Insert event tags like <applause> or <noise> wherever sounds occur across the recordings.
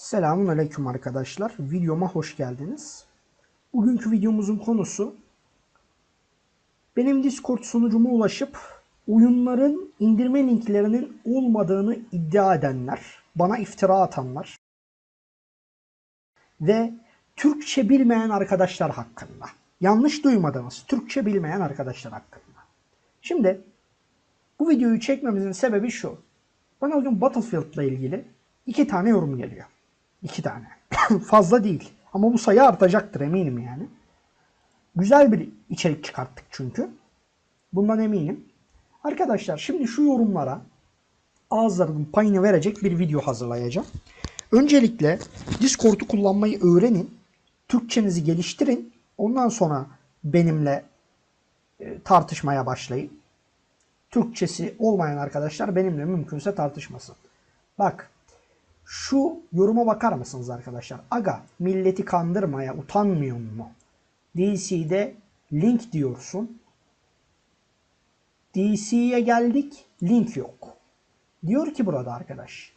Selamun Aleyküm arkadaşlar. Videoma hoş geldiniz. Bugünkü videomuzun konusu benim Discord sunucuma ulaşıp oyunların indirme linklerinin olmadığını iddia edenler, bana iftira atanlar ve Türkçe bilmeyen arkadaşlar hakkında. Yanlış duymadınız. Türkçe bilmeyen arkadaşlar hakkında. Şimdi bu videoyu çekmemizin sebebi şu. Bana bugün Battlefield'la ilgili iki tane yorum geliyor. İki tane. <laughs> Fazla değil. Ama bu sayı artacaktır eminim yani. Güzel bir içerik çıkarttık çünkü. Bundan eminim. Arkadaşlar şimdi şu yorumlara ağızlarının payını verecek bir video hazırlayacağım. Öncelikle Discord'u kullanmayı öğrenin. Türkçenizi geliştirin. Ondan sonra benimle e, tartışmaya başlayın. Türkçesi olmayan arkadaşlar benimle mümkünse tartışmasın. Bak şu yoruma bakar mısınız arkadaşlar? Aga milleti kandırmaya utanmıyor mu? DC'de link diyorsun. DC'ye geldik link yok. Diyor ki burada arkadaş.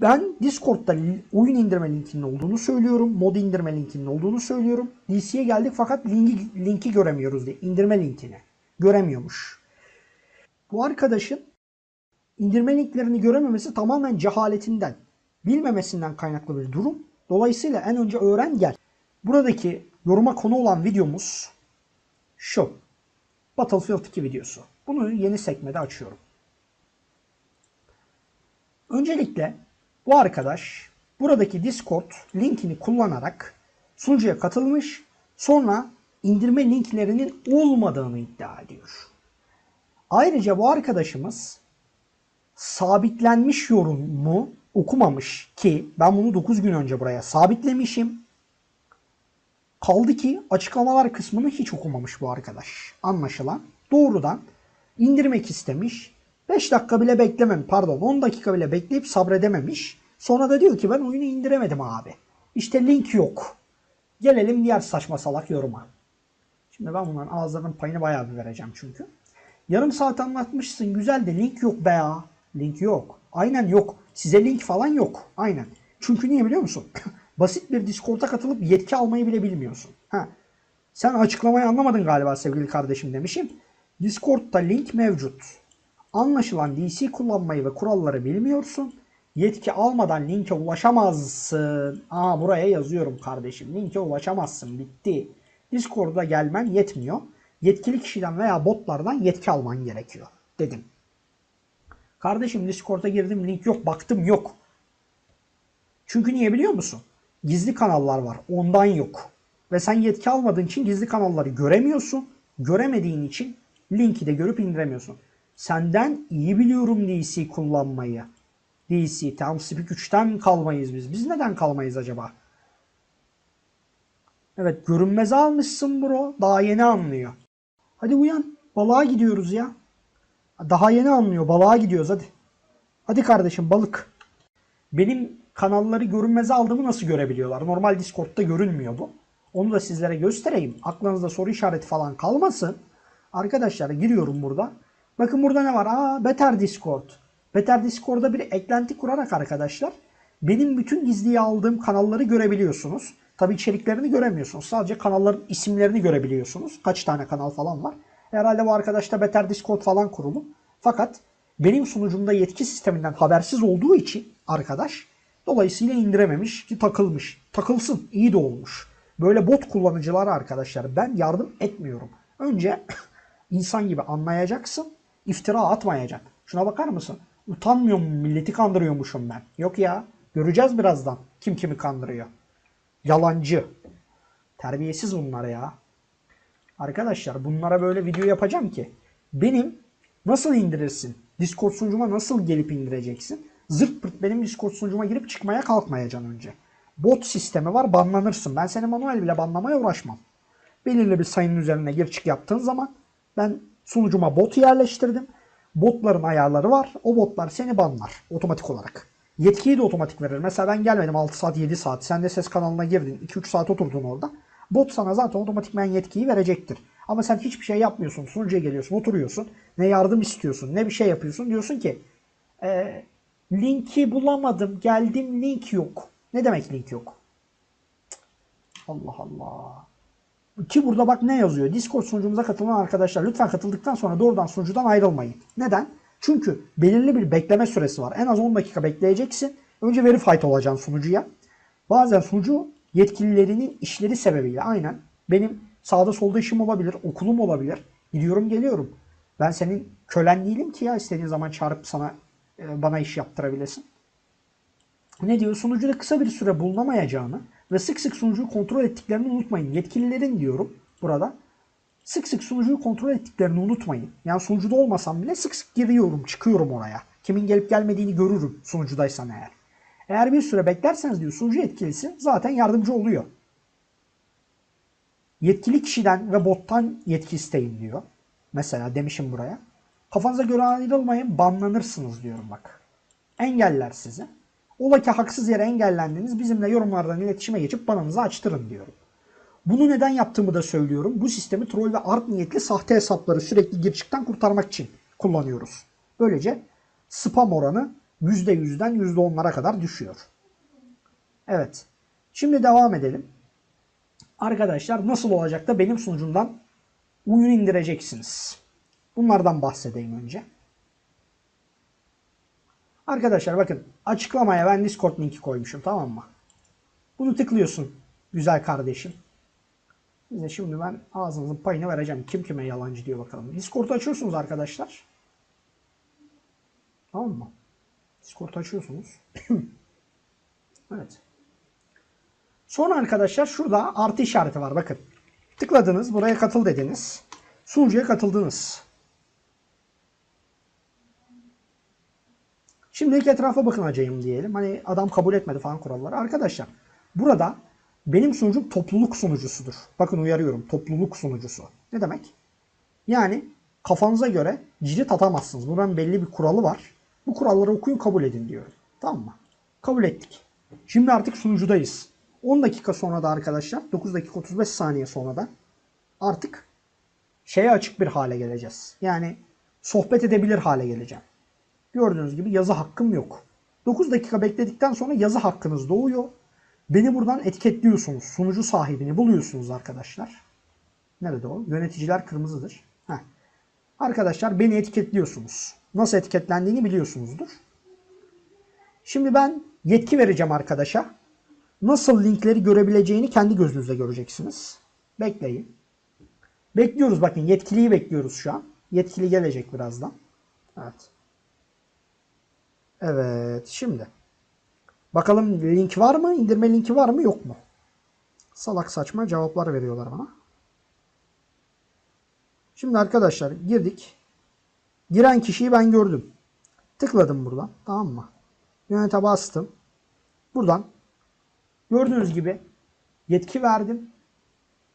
Ben Discord'da oyun indirme linkinin olduğunu söylüyorum. Mod indirme linkinin olduğunu söylüyorum. DC'ye geldik fakat linki, linki göremiyoruz diye. İndirme linkini. Göremiyormuş. Bu arkadaşın indirme linklerini görememesi tamamen cehaletinden, bilmemesinden kaynaklı bir durum. Dolayısıyla en önce öğren gel. Buradaki yoruma konu olan videomuz şu. Battlefield 2 videosu. Bunu yeni sekmede açıyorum. Öncelikle bu arkadaş buradaki Discord linkini kullanarak sunucuya katılmış. Sonra indirme linklerinin olmadığını iddia ediyor. Ayrıca bu arkadaşımız sabitlenmiş yorumu okumamış ki ben bunu 9 gün önce buraya sabitlemişim. Kaldı ki açıklamalar kısmını hiç okumamış bu arkadaş. Anlaşılan doğrudan indirmek istemiş. 5 dakika bile beklemem pardon 10 dakika bile bekleyip sabredememiş. Sonra da diyor ki ben oyunu indiremedim abi. İşte link yok. Gelelim diğer saçma salak yoruma. Şimdi ben bunların ağızlarının payını bayağı bir vereceğim çünkü. Yarım saat anlatmışsın güzel de link yok be ya. Link yok. Aynen yok. Size link falan yok. Aynen. Çünkü niye biliyor musun? <laughs> Basit bir Discord'a katılıp yetki almayı bile bilmiyorsun. Ha. Sen açıklamayı anlamadın galiba sevgili kardeşim demişim. Discord'da link mevcut. Anlaşılan DC kullanmayı ve kuralları bilmiyorsun. Yetki almadan linke ulaşamazsın. Aa buraya yazıyorum kardeşim. Linke ulaşamazsın. Bitti. Discord'a gelmen yetmiyor. Yetkili kişiden veya botlardan yetki alman gerekiyor. Dedim. Kardeşim Discord'a girdim link yok baktım yok. Çünkü niye biliyor musun? Gizli kanallar var ondan yok. Ve sen yetki almadığın için gizli kanalları göremiyorsun. Göremediğin için linki de görüp indiremiyorsun. Senden iyi biliyorum DC kullanmayı. DC, TeamSpeak 3'ten kalmayız biz. Biz neden kalmayız acaba? Evet görünmeze almışsın bro. Daha yeni anlıyor. Hadi uyan. Balığa gidiyoruz ya. Daha yeni anlıyor. Balığa gidiyoruz hadi. Hadi kardeşim balık. Benim kanalları görünmeze aldığımı nasıl görebiliyorlar? Normal Discord'da görünmüyor bu. Onu da sizlere göstereyim. Aklınızda soru işareti falan kalmasın. Arkadaşlar giriyorum burada. Bakın burada ne var? Aa Better Discord. Better Discord'da bir eklenti kurarak arkadaşlar benim bütün gizliye aldığım kanalları görebiliyorsunuz. Tabi içeriklerini göremiyorsunuz. Sadece kanalların isimlerini görebiliyorsunuz. Kaç tane kanal falan var. Herhalde bu arkadaşta Better Discord falan kurulu. Fakat benim sunucumda yetki sisteminden habersiz olduğu için arkadaş dolayısıyla indirememiş ki takılmış. Takılsın iyi de olmuş. Böyle bot kullanıcılara arkadaşlar ben yardım etmiyorum. Önce <coughs> insan gibi anlayacaksın. iftira atmayacaksın. Şuna bakar mısın? Utanmıyor mu milleti kandırıyormuşum ben. Yok ya göreceğiz birazdan kim kimi kandırıyor. Yalancı. Terbiyesiz bunlar ya. Arkadaşlar bunlara böyle video yapacağım ki benim nasıl indirirsin? Discord sunucuma nasıl gelip indireceksin? Zırt pırt benim Discord sunucuma girip çıkmaya kalkmayacaksın önce. Bot sistemi var banlanırsın. Ben seni manuel bile banlamaya uğraşmam. Belirli bir sayının üzerine gir çık yaptığın zaman ben sunucuma bot yerleştirdim. Botların ayarları var. O botlar seni banlar otomatik olarak. Yetkiyi de otomatik verir. Mesela ben gelmedim 6 saat 7 saat. Sen de ses kanalına girdin. 2-3 saat oturdun orada. Bot sana zaten otomatikmen yetkiyi verecektir. Ama sen hiçbir şey yapmıyorsun. Sunucuya geliyorsun, oturuyorsun. Ne yardım istiyorsun, ne bir şey yapıyorsun. Diyorsun ki ee, Linki bulamadım. Geldim link yok. Ne demek link yok? Allah Allah. Ki burada bak ne yazıyor? Discord sunucumuza katılan arkadaşlar lütfen katıldıktan sonra doğrudan sunucudan ayrılmayın. Neden? Çünkü belirli bir bekleme süresi var. En az 10 dakika bekleyeceksin. Önce verified olacaksın sunucuya. Bazen sunucu yetkililerinin işleri sebebiyle aynen benim sağda solda işim olabilir, okulum olabilir. Gidiyorum geliyorum. Ben senin kölen değilim ki ya istediğin zaman çağırıp sana e, bana iş yaptırabilesin. Ne diyor? Sunucuda kısa bir süre bulunamayacağını ve sık sık sunucuyu kontrol ettiklerini unutmayın. Yetkililerin diyorum burada. Sık sık sunucuyu kontrol ettiklerini unutmayın. Yani sunucuda olmasam bile sık sık giriyorum, çıkıyorum oraya. Kimin gelip gelmediğini görürüm sunucudaysan eğer. Eğer bir süre beklerseniz diyor sunucu yetkilisi zaten yardımcı oluyor. Yetkili kişiden ve bottan yetki isteyin diyor. Mesela demişim buraya. Kafanıza göre ayrılmayın banlanırsınız diyorum bak. Engeller sizi. Ola ki haksız yere engellendiniz bizimle yorumlardan iletişime geçip bananızı açtırın diyorum. Bunu neden yaptığımı da söylüyorum. Bu sistemi troll ve art niyetli sahte hesapları sürekli gir çıktan kurtarmak için kullanıyoruz. Böylece spam oranı %100'den %10'lara kadar düşüyor. Evet. Şimdi devam edelim. Arkadaşlar nasıl olacak da benim sunucumdan oyun indireceksiniz. Bunlardan bahsedeyim önce. Arkadaşlar bakın açıklamaya ben Discord linki koymuşum tamam mı? Bunu tıklıyorsun güzel kardeşim. Size şimdi ben ağzınızın payını vereceğim. Kim kime yalancı diyor bakalım. Discord'u açıyorsunuz arkadaşlar. Tamam mı? Discord'u açıyorsunuz. <clears throat> evet. Sonra arkadaşlar şurada artı işareti var bakın. Tıkladınız buraya katıl dediniz. Sunucuya katıldınız. Şimdilik etrafa bakınacağım diyelim. Hani adam kabul etmedi falan kuralları. Arkadaşlar burada benim sunucum topluluk sunucusudur. Bakın uyarıyorum topluluk sunucusu. Ne demek? Yani kafanıza göre cirit atamazsınız. Buranın belli bir kuralı var. Bu kuralları okuyun kabul edin diyorum. Tamam mı? Kabul ettik. Şimdi artık sunucudayız. 10 dakika sonra da arkadaşlar 9 dakika 35 saniye sonra da artık şeye açık bir hale geleceğiz. Yani sohbet edebilir hale geleceğim. Gördüğünüz gibi yazı hakkım yok. 9 dakika bekledikten sonra yazı hakkınız doğuyor. Beni buradan etiketliyorsunuz. Sunucu sahibini buluyorsunuz arkadaşlar. Nerede o? Yöneticiler kırmızıdır. Heh. Arkadaşlar beni etiketliyorsunuz. Nasıl etiketlendiğini biliyorsunuzdur. Şimdi ben yetki vereceğim arkadaşa. Nasıl linkleri görebileceğini kendi gözünüzle göreceksiniz. Bekleyin. Bekliyoruz bakın yetkiliyi bekliyoruz şu an. Yetkili gelecek birazdan. Evet. Evet şimdi. Bakalım link var mı? İndirme linki var mı yok mu? Salak saçma cevaplar veriyorlar bana. Şimdi arkadaşlar girdik. Giren kişiyi ben gördüm. Tıkladım buradan. Tamam mı? Yönete bastım. Buradan gördüğünüz gibi yetki verdim.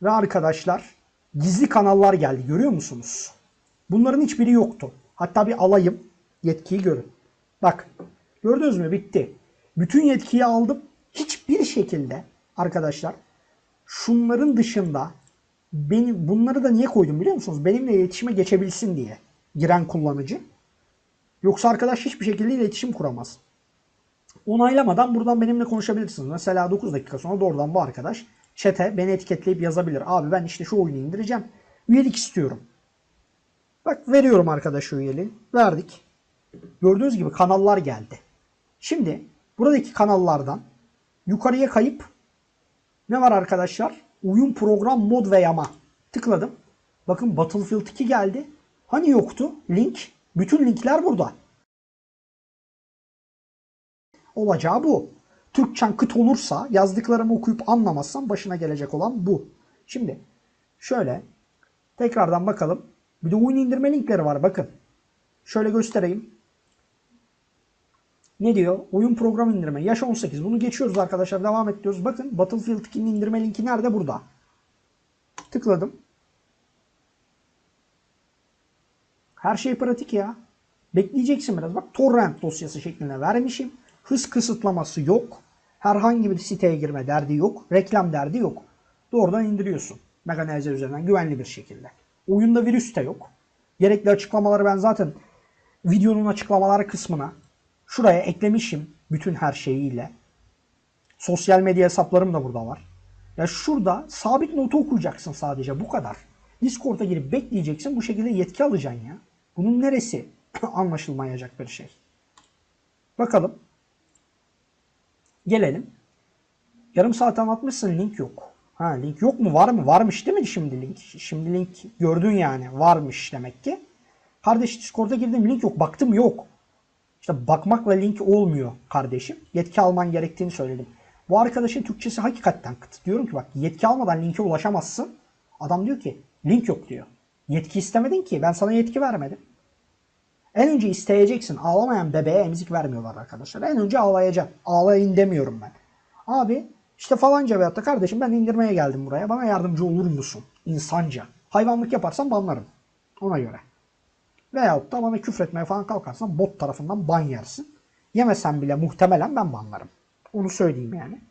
Ve arkadaşlar gizli kanallar geldi. Görüyor musunuz? Bunların hiçbiri yoktu. Hatta bir alayım. Yetkiyi görün. Bak gördünüz mü? Bitti. Bütün yetkiyi aldım. Hiçbir şekilde arkadaşlar şunların dışında benim bunları da niye koydum biliyor musunuz? Benimle iletişime geçebilsin diye giren kullanıcı. Yoksa arkadaş hiçbir şekilde iletişim kuramaz. Onaylamadan buradan benimle konuşabilirsiniz. Mesela 9 dakika sonra doğrudan bu arkadaş chat'e beni etiketleyip yazabilir. Abi ben işte şu oyunu indireceğim. Üyelik istiyorum. Bak veriyorum arkadaş üyeliği. Verdik. Gördüğünüz gibi kanallar geldi. Şimdi buradaki kanallardan yukarıya kayıp ne var arkadaşlar? Oyun program mod ve yama. Tıkladım. Bakın Battlefield 2 geldi. Hani yoktu? Link. Bütün linkler burada. Olacağı bu. Türkçen kıt olursa yazdıklarımı okuyup anlamazsam başına gelecek olan bu. Şimdi şöyle tekrardan bakalım. Bir de oyun indirme linkleri var bakın. Şöyle göstereyim. Ne diyor? Oyun program indirme. Yaş 18. Bunu geçiyoruz arkadaşlar. Devam et diyoruz. Bakın Battlefield 2'nin indirme linki nerede? Burada. Tıkladım. Her şey pratik ya. Bekleyeceksin biraz. Bak torrent dosyası şeklinde vermişim. Hız kısıtlaması yok. Herhangi bir siteye girme derdi yok. Reklam derdi yok. Doğrudan indiriyorsun. Mekanize üzerinden güvenli bir şekilde. Oyunda virüs de yok. Gerekli açıklamaları ben zaten videonun açıklamaları kısmına Şuraya eklemişim bütün her şeyiyle. Sosyal medya hesaplarım da burada var. Ya şurada sabit notu okuyacaksın sadece bu kadar. Discord'a girip bekleyeceksin bu şekilde yetki alacaksın ya. Bunun neresi <clears throat> anlaşılmayacak bir şey. Bakalım. Gelelim. Yarım saat anlatmışsın link yok. Ha link yok mu? Var mı? Varmış değil mi şimdi link? Şimdi link gördün yani. Varmış demek ki. Kardeş Discord'a girdim link yok. Baktım yok. İşte bakmakla link olmuyor kardeşim. Yetki alman gerektiğini söyledim. Bu arkadaşın Türkçesi hakikaten kıt. Diyorum ki bak yetki almadan linke ulaşamazsın. Adam diyor ki link yok diyor. Yetki istemedin ki ben sana yetki vermedim. En önce isteyeceksin. Ağlamayan bebeğe emzik vermiyorlar arkadaşlar. En önce ağlayacaksın. Ağlayın demiyorum ben. Abi işte falanca veyahut da kardeşim ben indirmeye geldim buraya. Bana yardımcı olur musun? İnsanca. Hayvanlık yaparsan banlarım. Ona göre. Veyahut da bana küfretmeye falan kalkarsan bot tarafından ban yersin. Yemesen bile muhtemelen ben banlarım. Onu söyleyeyim yani.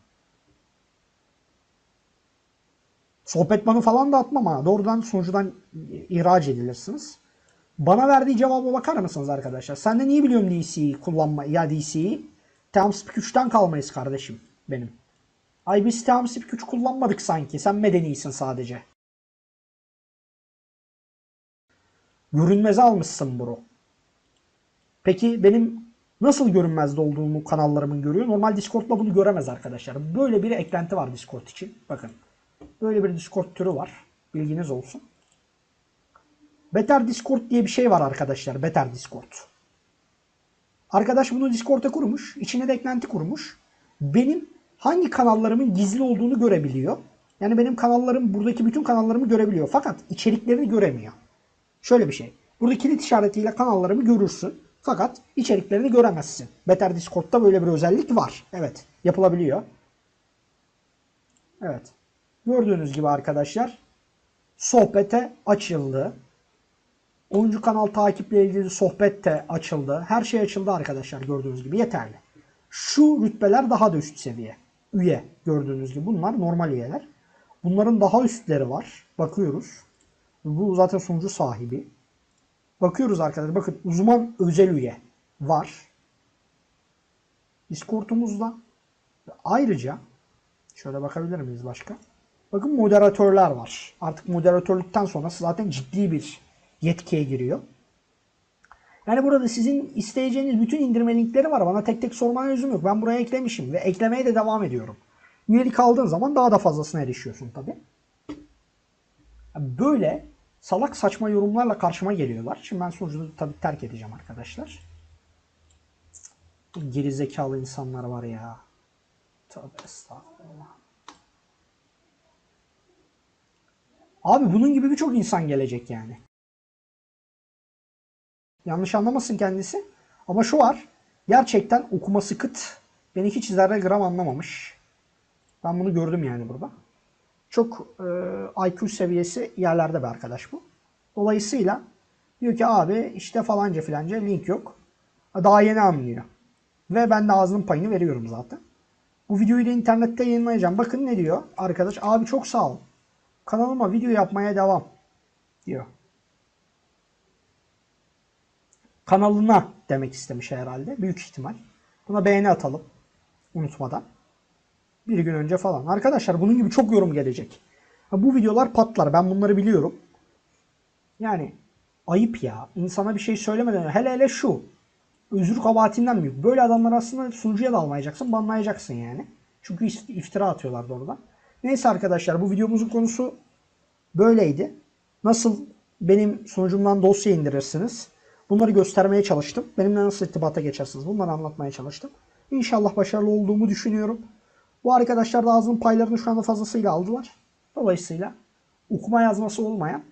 Sohbet banı falan da atmam ha. Doğrudan sunucudan ihraç edilirsiniz. Bana verdiği cevaba bakar mısınız arkadaşlar? Sen de niye biliyorum DC'yi kullanma ya DC'yi? TeamSpeak 3'ten kalmayız kardeşim benim. Ay biz TeamSpeak 3 kullanmadık sanki. Sen medenisin sadece. Görünmeze almışsın bro. Peki benim nasıl görünmezde olduğumu kanallarımın görüyor? Normal Discord'la bunu göremez arkadaşlar. Böyle bir eklenti var Discord için. Bakın. Böyle bir Discord türü var. Bilginiz olsun. Better Discord diye bir şey var arkadaşlar. Better Discord. Arkadaş bunu Discord'a kurmuş. İçine de eklenti kurmuş. Benim hangi kanallarımın gizli olduğunu görebiliyor. Yani benim kanallarım buradaki bütün kanallarımı görebiliyor. Fakat içeriklerini göremiyor. Şöyle bir şey. Burada kilit işaretiyle kanallarımı görürsün. Fakat içeriklerini göremezsin. Better Discord'da böyle bir özellik var. Evet. Yapılabiliyor. Evet. Gördüğünüz gibi arkadaşlar sohbete açıldı. Oyuncu kanal takiple ilgili sohbet de açıldı. Her şey açıldı arkadaşlar gördüğünüz gibi yeterli. Şu rütbeler daha da üst seviye. Üye gördüğünüz gibi bunlar normal üyeler. Bunların daha üstleri var. Bakıyoruz. Bu zaten sunucu sahibi. Bakıyoruz arkadaşlar. Bakın uzman özel üye var. Discord'umuzda. Ayrıca şöyle bakabilir miyiz başka? Bakın moderatörler var. Artık moderatörlükten sonra zaten ciddi bir yetkiye giriyor. Yani burada sizin isteyeceğiniz bütün indirme linkleri var. Bana tek tek sormaya lüzum yok. Ben buraya eklemişim ve eklemeye de devam ediyorum. Üyelik aldığın zaman daha da fazlasına erişiyorsun tabi. Böyle salak saçma yorumlarla karşıma geliyorlar. Şimdi ben sunucuyu tabi terk edeceğim arkadaşlar. Bu gerizekalı insanlar var ya. Tövbe estağfurullah. Abi bunun gibi birçok insan gelecek yani. Yanlış anlamasın kendisi. Ama şu var. Gerçekten okuması kıt. Beni hiç zerre gram anlamamış. Ben bunu gördüm yani burada. Çok e, IQ seviyesi yerlerde bir arkadaş bu. Dolayısıyla diyor ki abi işte falanca filanca link yok. Daha yeni anlıyor. Ve ben de ağzının payını veriyorum zaten. Bu videoyu da internette yayınlayacağım. Bakın ne diyor arkadaş. Abi çok sağ ol. Kanalıma video yapmaya devam diyor. Kanalına demek istemiş herhalde. Büyük ihtimal. Buna beğeni atalım. Unutmadan. Bir gün önce falan. Arkadaşlar bunun gibi çok yorum gelecek. Bu videolar patlar. Ben bunları biliyorum. Yani ayıp ya. İnsana bir şey söylemeden hele hele şu. Özür kabahatinden büyük. Böyle adamlar aslında sunucuya da almayacaksın. Banlayacaksın yani. Çünkü iftira atıyorlar oradan. Neyse arkadaşlar bu videomuzun konusu böyleydi. Nasıl benim sunucumdan dosya indirirsiniz? Bunları göstermeye çalıştım. Benimle nasıl irtibata geçersiniz? Bunları anlatmaya çalıştım. İnşallah başarılı olduğumu düşünüyorum. Bu arkadaşlar da ağzının paylarını şu anda fazlasıyla aldılar. Dolayısıyla okuma yazması olmayan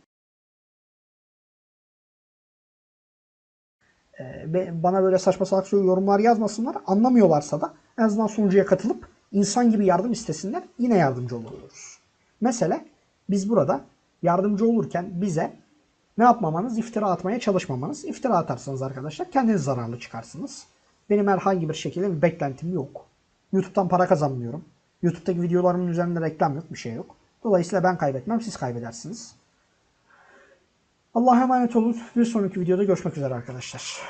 bana böyle saçma salak yorumlar yazmasınlar. Anlamıyorlarsa da en azından sunucuya katılıp insan gibi yardım istesinler. Yine yardımcı oluyoruz. Mesele biz burada yardımcı olurken bize ne yapmamanız? İftira atmaya çalışmamanız. İftira atarsanız arkadaşlar kendiniz zararlı çıkarsınız. Benim herhangi bir şekilde bir beklentim yok. YouTube'dan para kazanmıyorum. YouTube'daki videolarımın üzerinde reklam yok, bir şey yok. Dolayısıyla ben kaybetmem, siz kaybedersiniz. Allah'a emanet olun. Bir sonraki videoda görüşmek üzere arkadaşlar.